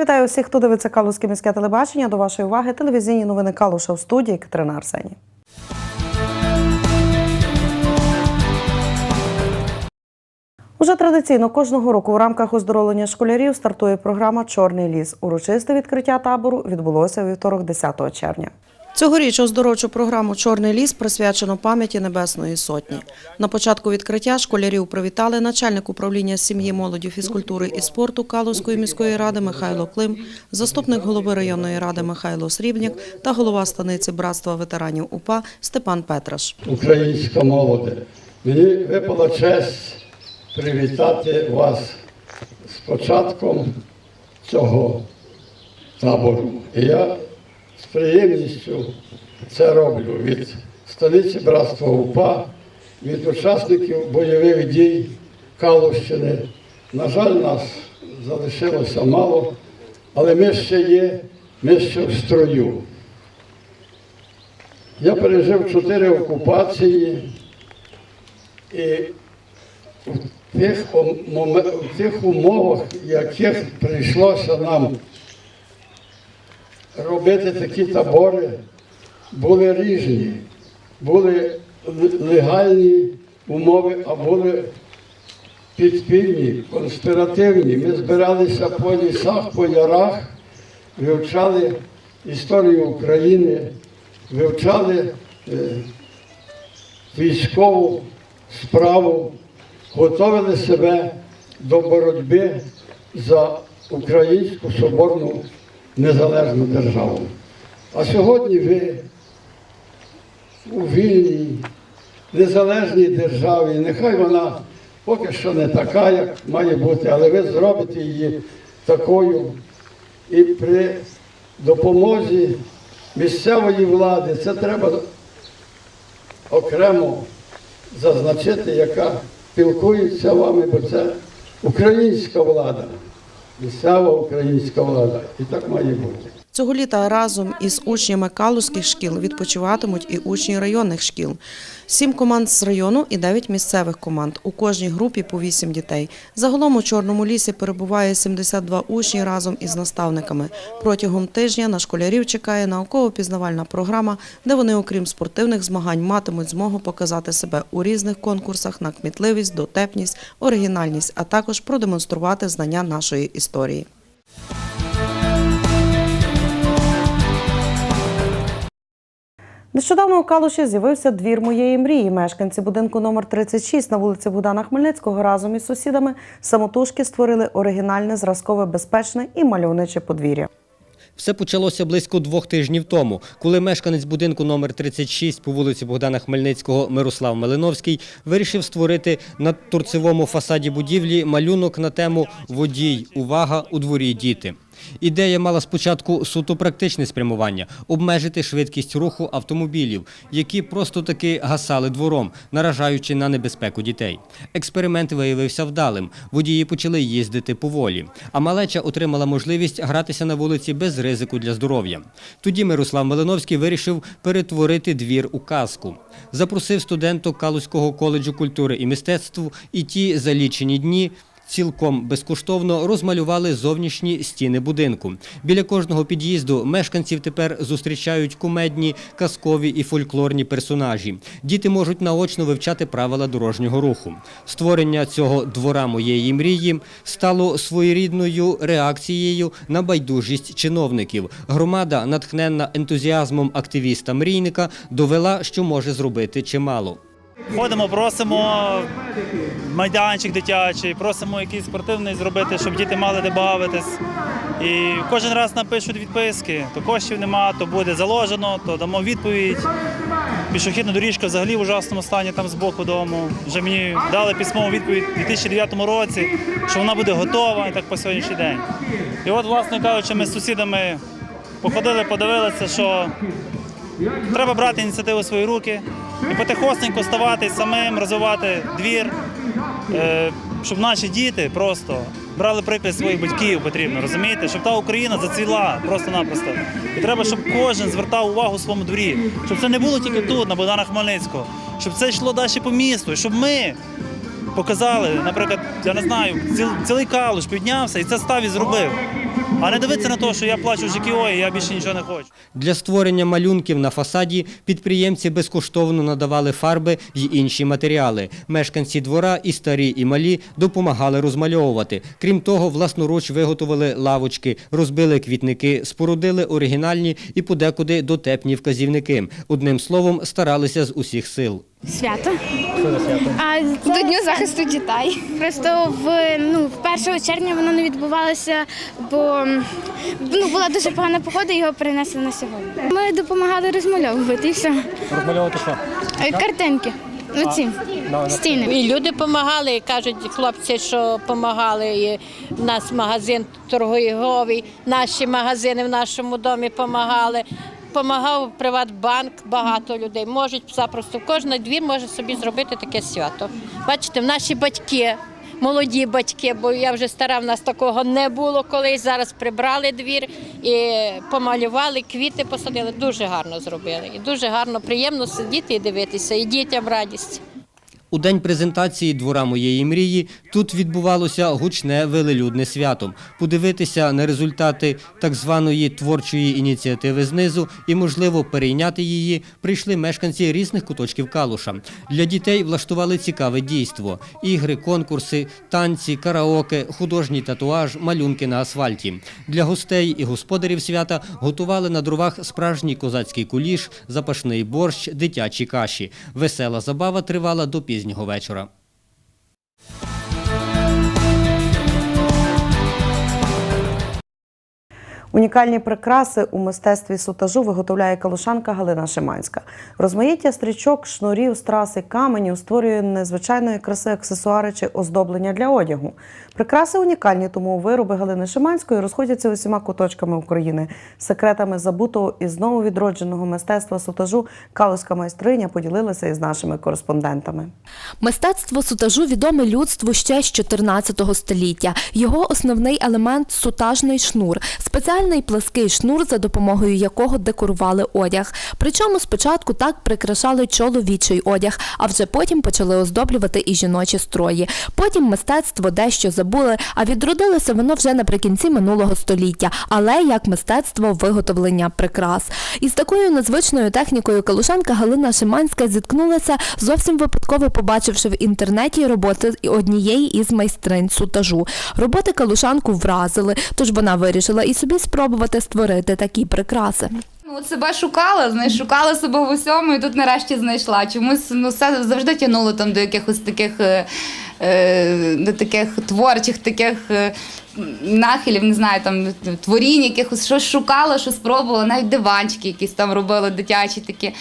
Вітаю всіх, хто дивиться Калузьке міське телебачення. До вашої уваги телевізійні новини Калуша в студії Катерина Арсені. Уже традиційно кожного року в рамках оздоровлення школярів стартує програма Чорний ліс. Урочисте відкриття табору відбулося у вівторок, 10 червня. Цьогоріч оздоровчу програму Чорний ліс присвячено пам'яті Небесної Сотні. На початку відкриття школярів привітали начальник управління сім'ї, молоді, фізкультури і спорту Калузької міської ради Михайло Клим, заступник голови районної ради Михайло Срібняк та голова станиці братства ветеранів УПА Степан Петраш. українська молоде. Мені випала честь привітати вас з початком цього табору. І я приємністю це роблю від столиці братства УПА, від учасників бойових дій Калущини. На жаль, нас залишилося мало, але ми ще є, ми ще в строю. Я пережив чотири окупації і в тих, в тих умовах, яких прийшлося нам робити такі табори, були різні. Були легальні умови, а були підпільні, конспіративні. Ми збиралися по лісах, по ярах, вивчали історію України, вивчали е, військову справу, готували себе до боротьби за українську соборну незалежну державу. А сьогодні ви у вільній, незалежній державі, нехай вона поки що не така, як має бути, але ви зробите її такою. І при допомозі місцевої влади це треба окремо зазначити, яка спілкується вами, бо це українська влада, місцева українська влада. І так має бути. Цього літа разом із учнями калузьких шкіл відпочиватимуть і учні районних шкіл. Сім команд з району і дев'ять місцевих команд. У кожній групі по вісім дітей. Загалом у Чорному лісі перебуває 72 учні разом із наставниками. Протягом тижня на школярів чекає науково-пізнавальна програма, де вони, окрім спортивних змагань, матимуть змогу показати себе у різних конкурсах на кмітливість, дотепність, оригінальність, а також продемонструвати знання нашої історії. Нещодавно у Калуші з'явився двір моєї мрії. Мешканці будинку номер 36 на вулиці Богдана Хмельницького разом із сусідами самотужки створили оригінальне, зразкове, безпечне і мальовниче подвір'я. Все почалося близько двох тижнів тому, коли мешканець будинку номер 36 по вулиці Богдана Хмельницького Мирослав Малиновський вирішив створити на торцевому фасаді будівлі малюнок на тему Водій, увага, у дворі діти. Ідея мала спочатку суто практичне спрямування обмежити швидкість руху автомобілів, які просто таки гасали двором, наражаючи на небезпеку дітей. Експеримент виявився вдалим. Водії почали їздити поволі, а малеча отримала можливість гратися на вулиці без ризику для здоров'я. Тоді Мирослав Малиновський вирішив перетворити двір у казку. Запросив студенток Калузького коледжу культури і мистецтв, і ті за лічені дні цілком безкоштовно розмалювали зовнішні стіни будинку. Біля кожного під'їзду мешканців тепер зустрічають кумедні, казкові і фольклорні персонажі. Діти можуть наочно вивчати правила дорожнього руху. Створення цього двора моєї мрії стало своєрідною реакцією на байдужість чиновників. Громада, натхненна ентузіазмом активіста-мрійника, довела, що може зробити чимало. Ходимо, просимо майданчик дитячий, просимо якийсь спортивний зробити, щоб діти мали де бавитись. І кожен раз напишуть відписки, то коштів нема, то буде заложено, то дамо відповідь. Пішохідна доріжка взагалі в ужасному стані там з боку дому. Вже мені дали письмову відповідь у 2009 році, що вона буде готова і так по сьогоднішній день. І от, власне кажучи, ми з сусідами походили, подивилися, що Треба брати ініціативу в свої руки і потихосненько ставати самим, розвивати двір, е, щоб наші діти просто брали приклад своїх батьків потрібно, розумієте? Щоб та Україна зацвіла просто-напросто. І треба, щоб кожен звертав увагу своєму дворі, щоб це не було тільки тут, на Богдана Хмельницького, щоб це йшло далі по місту, і щоб ми показали, наприклад, я не знаю, ціл- цілий калуш піднявся і це став і зробив. А не дивитися на те, що я плачу ЖКО і я більше нічого не хочу. Для створення малюнків на фасаді підприємці безкоштовно надавали фарби й інші матеріали. Мешканці двора і старі, і малі допомагали розмальовувати. Крім того, власноруч виготовили лавочки, розбили квітники, спорудили оригінальні і подекуди дотепні вказівники. Одним словом, старалися з усіх сил. Свято. А До Дню захисту дітей. Просто в ну 1 червня воно не відбувалося, бо ну була дуже погана погода, його перенесли на сьогодні. Ми допомагали розмальовувати і все. Розмальовувати що? Е, Картинки. Ну ці стіни. І люди допомагали, і кажуть хлопці, що допомагали. І в нас магазин торговий, наші магазини в нашому домі допомагали. Помагав Приватбанк, багато людей. Можуть запросто кожен двір може собі зробити таке свято. Бачите, наші батьки, молоді батьки, бо я вже стара, в нас такого не було колись. Зараз прибрали двір і помалювали, квіти посадили. Дуже гарно зробили. І дуже гарно, приємно сидіти і дивитися, і дітям радість. У день презентації двора моєї мрії тут відбувалося гучне велелюдне свято. Подивитися на результати так званої творчої ініціативи знизу і, можливо, перейняти її прийшли мешканці різних куточків Калуша. Для дітей влаштували цікаве дійство: ігри, конкурси, танці, караоке, художній татуаж, малюнки на асфальті. Для гостей і господарів свята готували на дровах справжній козацький куліш, запашний борщ, дитячі каші. Весела забава тривала до пізнього вечора. Унікальні прикраси у мистецтві сутажу виготовляє калушанка Галина Шиманська. Розмаїття стрічок, шнурів, страси, каменів створює незвичайної краси аксесуари чи оздоблення для одягу. Прикраси унікальні, тому вироби Галини Шиманської розходяться усіма куточками України. Секретами забутого і знову відродженого мистецтва сутажу калуська майстриня поділилася із нашими кореспондентами. Мистецтво сутажу відоме людству ще з 14 століття. Його основний елемент сутажний шнур, спеціальний плаский шнур, за допомогою якого декорували одяг. Причому спочатку так прикрашали чоловічий одяг, а вже потім почали оздоблювати і жіночі строї. Потім мистецтво дещо забули, а відродилося воно вже наприкінці минулого століття, але як мистецтво виготовлення прикрас. Із такою незвичною технікою калушанка Галина Шиманська зіткнулася зовсім випадково, побачивши в інтернеті роботи однієї із майстринь сутажу. Роботи калушанку вразили, тож вона вирішила і собі спробувати створити такі прикраси. Ну, от себе шукала, знаєш, шукала себе в усьому і тут нарешті знайшла. Чомусь ну, все завжди тягнуло там до якихось таких, е, е, до таких творчих таких. е, Нахилів, не знаю, там творінь, якихось щось шукала, щось спробувала, навіть диванчики якісь там робила дитячі такі.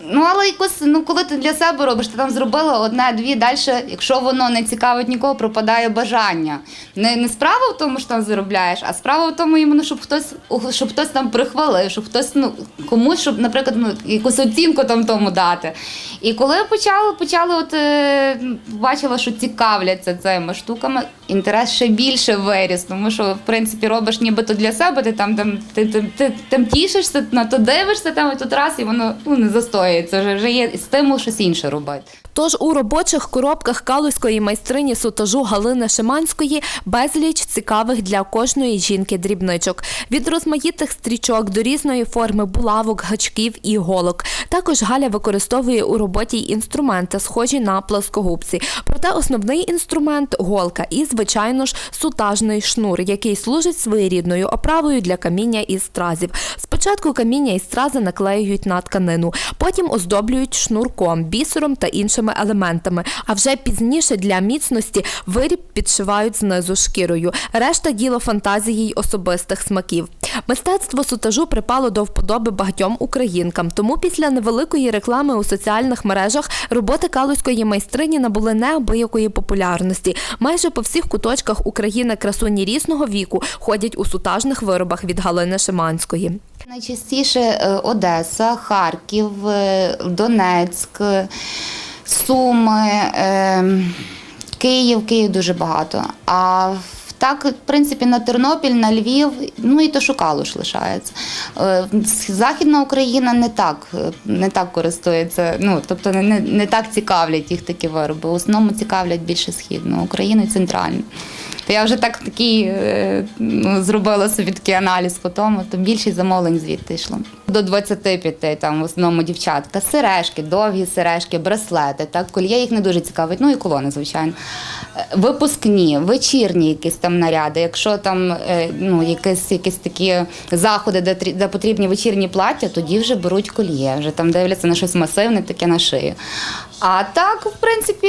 Ну, але якось, ну коли ти для себе робиш, ти там зробила одне, дві, далі, якщо воно не цікавить нікого, пропадає бажання. Не, не справа в тому, що там заробляєш, а справа в тому, іменно, щоб хтось, щоб хтось там прихвалив, щоб хтось, ну, комусь, щоб, наприклад, ну, якусь оцінку там тому дати. І коли почали, почали от, е, бачила, що цікавляться цими штуками, інтерес ще більше виріс, тому що, в принципі, робиш нібито для себе, ти там, там, ти, ти, ти, там тішишся, на то дивишся, там, і тут раз, і воно ну, не застоюється. Вже, вже є стимул щось інше робити. Тож у робочих коробках калузької майстрині сутажу Галини Шиманської безліч цікавих для кожної жінки дрібничок. Від розмаїтих стрічок до різної форми булавок, гачків і голок. Також Галя використовує у роботі інструменти, схожі на плоскогубці. Проте основний інструмент голка і, звичайно ж, сутажний шнур, який служить своєрідною оправою для каміння і стразів. Спочатку каміння і стрази наклеюють на тканину, потім оздоблюють шнурком, бісером та іншими елементами. А вже пізніше для міцності виріб підшивають знизу шкірою. Решта діло фантазії й особистих смаків. Мистецтво сутажу припало до вподоби багатьом українкам. Тому після невеликої реклами у соціальних мережах роботи калузької майстрині набули неабиякої популярності. Майже по всіх куточках України красуні різного віку ходять у сутажних виробах від Галини Шиманської. Найчастіше е, Одеса, Харків, е, Донецьк, Суми, е, Київ, Київ дуже багато. А так, в принципі, на Тернопіль, на Львів, ну і то Шукалуш лишається. Західна Україна не так, не так користується, ну тобто не, не так цікавлять їх такі вироби. В основному цікавлять більше східну Україну і центральну. То я вже так такий е, ну, зробила собі такий аналіз по тому, то більшість замовлень звідти йшло. До 25 там в основному дівчатка, сережки, довгі сережки, браслети, так, кольє їх не дуже цікавить, ну і колони, звичайно. Е, Випускні, вечірні якісь там наряди. Якщо там е, ну, якісь, якісь такі заходи, де, де потрібні вечірні плаття, тоді вже беруть кольє, вже там дивляться на щось масивне, таке на шию. А так, в принципі,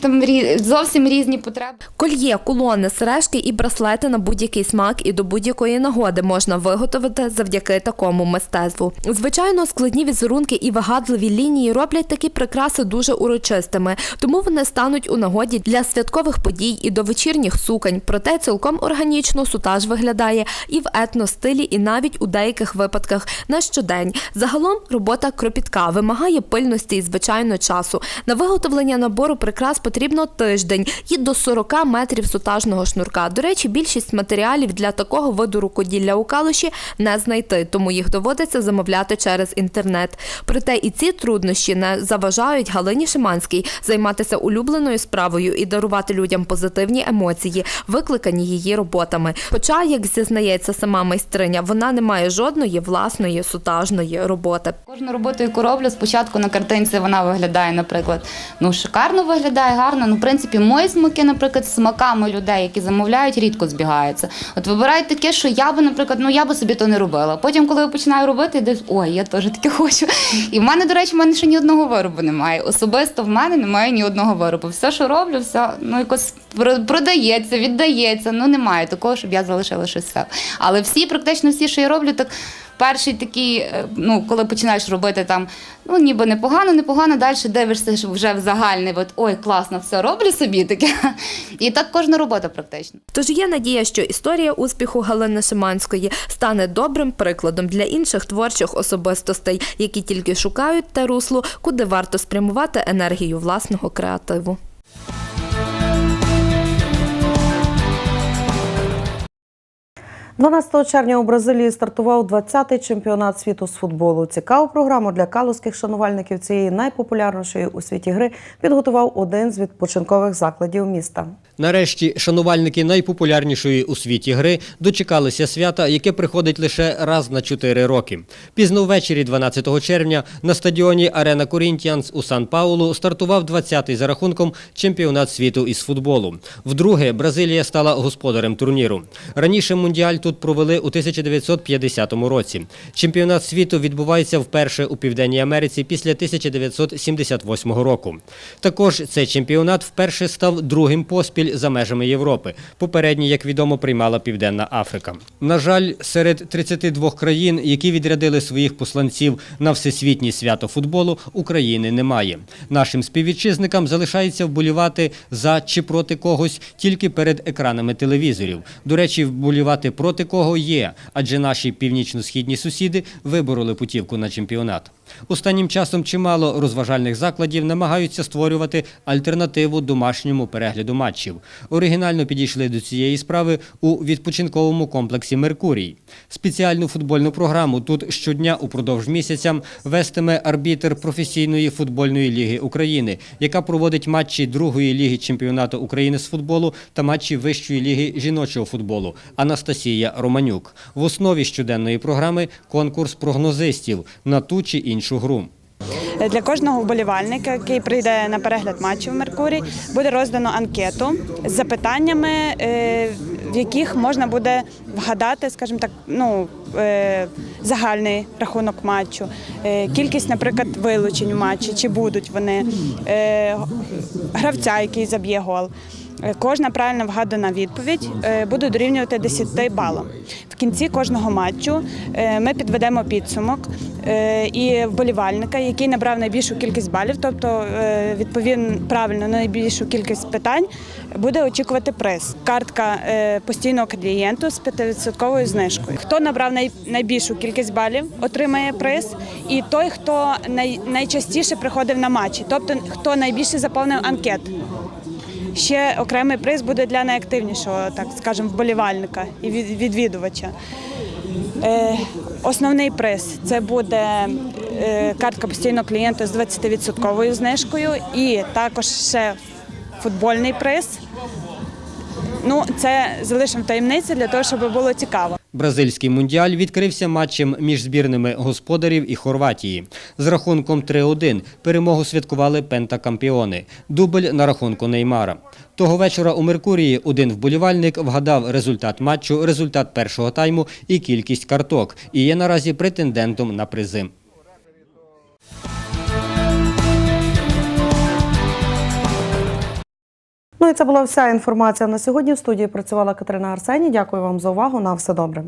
там зовсім різні потреби. Кольє, кулони, сережки і браслети на будь-який смак і до будь-якої нагоди можна виготовити завдяки такому мистецтву. Звичайно, складні візерунки і вигадливі лінії роблять такі прикраси дуже урочистими, тому вони стануть у нагоді для святкових подій і до вечірніх сукань. Проте цілком органічно сутаж виглядає і в етностилі, і навіть у деяких випадках на щодень. Загалом робота кропітка вимагає пильності і звичайно часу. На виготовлення набору прикрас потрібно тиждень і до 40 метрів сутажного шнурка. До речі, більшість матеріалів для такого виду рукоділля у калуші не знайти, тому їх доводиться замовляти через інтернет. Проте і ці труднощі не заважають Галині Шиманській займатися улюбленою справою і дарувати людям позитивні емоції, викликані її роботами. Хоча, як зізнається сама майстриня, вона не має жодної власної сутажної роботи. Кожну роботу, яку роблю, спочатку на картинці вона виглядає, наприклад, ну шикарно виглядає, гарно. Ну, в принципі, мої смаки, наприклад, з смаками людей, які замовляють, рідко збігаються. От вибирають таке, що я би, наприклад, ну я би собі то не робила. Потім, коли я починаю робити, я ой, я теж таке хочу. І в мене, до речі, в мене ще ні одного виробу немає. Особисто в мене немає ні одного виробу. Все, що роблю, все ну якось про- продається, віддається. Ну немає такого, щоб я залишила щось себе. Але всі, практично всі, що я роблю, так перший такий, е, ну коли починаєш робити там, ну ніби непогано, непогано, далі дивишся вже в загальний, от ой, класно, все роблю собі таке. І так кожна робота практично. Тож є надія, що історія успіху Галини Шиманської стане добрим прикладом для інших творчих особистостей, які тільки шукають те русло, куди варто спрямувати енергію власного креативу. 12 червня у Бразилії стартував 20-й чемпіонат світу з футболу. Цікаву програму для калузьких шанувальників цієї найпопулярнішої у світі гри підготував один з відпочинкових закладів міста. Нарешті шанувальники найпопулярнішої у світі гри дочекалися свята, яке приходить лише раз на 4 роки. Пізно ввечері 12 червня на стадіоні Арена Корінтіанс у Сан-Паулу стартував 20-й за рахунком чемпіонат світу із футболу. Вдруге Бразилія стала господарем турніру. Раніше мундіаль тут провели у 1950 році. Чемпіонат світу відбувається вперше у Південній Америці після 1978 року. Також цей чемпіонат вперше став другим поспіль за межами Європи. Попередній, як відомо, приймала Південна Африка. На жаль, серед 32 країн, які відрядили своїх посланців на всесвітнє свято футболу, України немає. Нашим співвітчизникам залишається вболівати за чи проти когось тільки перед екранами телевізорів. До речі, вболівати проти кого є, адже наші північно-східні сусіди вибороли путівку на чемпіонат. Останнім часом чимало розважальних закладів намагаються створювати альтернативу домашньому перегляду матчів. Оригінально підійшли до цієї справи у відпочинковому комплексі Меркурій. Спеціальну футбольну програму тут щодня упродовж місяця вестиме арбітр професійної футбольної ліги України, яка проводить матчі другої ліги чемпіонату України з футболу та матчі вищої ліги жіночого футболу Анастасія Романюк. В основі щоденної програми конкурс прогнозистів на ту чи іншу гру. Для кожного вболівальника, який прийде на перегляд матчу в Меркурій, буде роздано анкету з запитаннями, е, в яких можна буде вгадати, скажімо так, ну е, загальний рахунок матчу, е, кількість, наприклад, вилучень у матчі, чи будуть вони, гравця, який заб'є гол. Е, Кожна правильно вгадана відповідь е, буде дорівнювати 10 балам. В кінці кожного матчу е, ми підведемо підсумок і вболівальника, який набрав найбільшу кількість балів, тобто відповів правильно на найбільшу кількість питань, буде очікувати приз. Картка постійного клієнту з 5% знижкою. Хто набрав найбільшу кількість балів, отримає приз. І той, хто найчастіше приходив на матчі, тобто хто найбільше заповнив анкет. Ще окремий приз буде для найактивнішого, так скажемо, вболівальника і відвідувача. Е, основний приз це буде е, картка постійного клієнта з 20% знижкою і також ще футбольний приз. Ну це залишимо таємниці для того, щоб було цікаво. Бразильський мундіаль відкрився матчем між збірними господарів і Хорватії. З рахунком 3-1 перемогу святкували пентакампіони. Дубль на рахунку Неймара. Того вечора у Меркурії один вболівальник вгадав результат матчу, результат першого тайму і кількість карток. І є наразі претендентом на призи. Це була вся інформація на сьогодні. В студії працювала Катерина Арсені. Дякую вам за увагу. На все добре.